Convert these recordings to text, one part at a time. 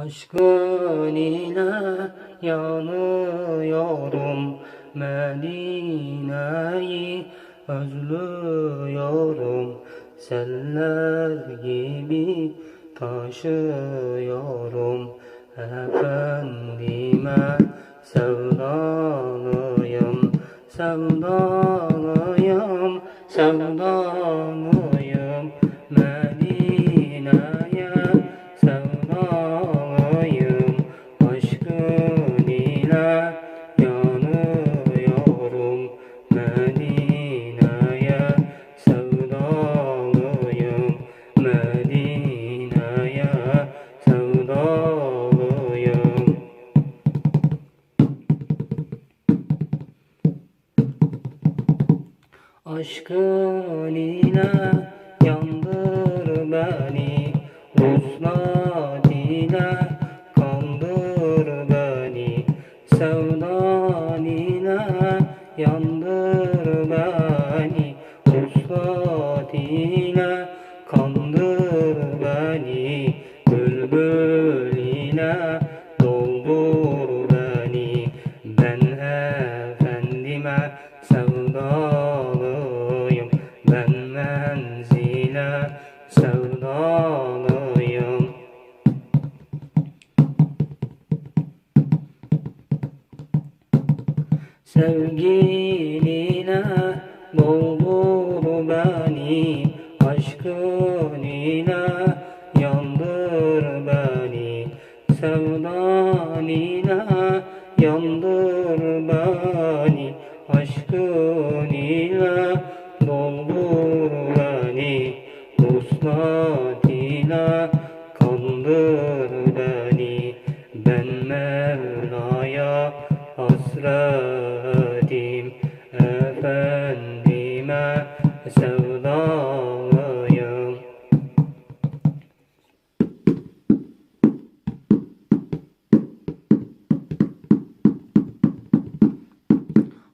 Aşkın ile yanıyorum Medine'yi özlüyorum. Seller gibi taşıyorum Efendime sevdalıyım Sevdalıyım, sevdalıyım Aşkın ile yandır beni. Vuslat ile kandır beni. Sevdan ile yandır beni sevdalıyım Sevgiline doldur beni Aşkın ile yandır beni. Sevdan ile yandır beni Aşkın İle kandır beni. Ben Mevla'ya hasretim. Efendime sevdalıyım.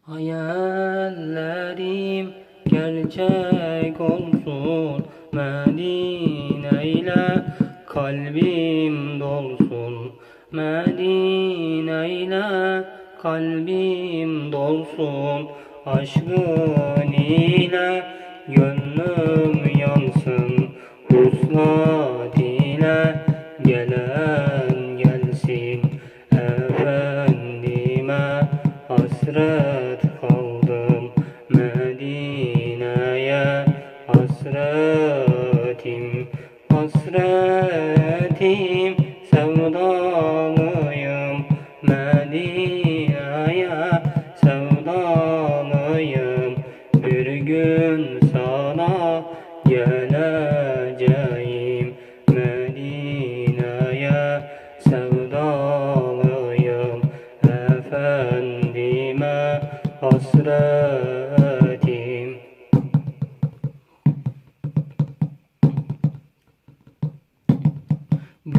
Hayallerim gerçek olsun Medine kalbim dolsun. Medine kalbim dolsun. Aşkın ile gönlüm yansın. Vuslat ile gelen Hasretim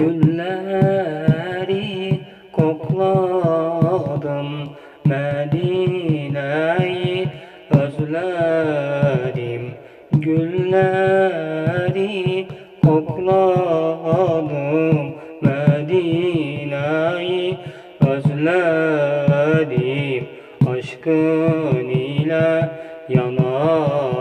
Gülleri kokladım Medine'yi özledim. Gülleri kokladım Medine'yi özledim. Aşkın ile yana yandım Yandım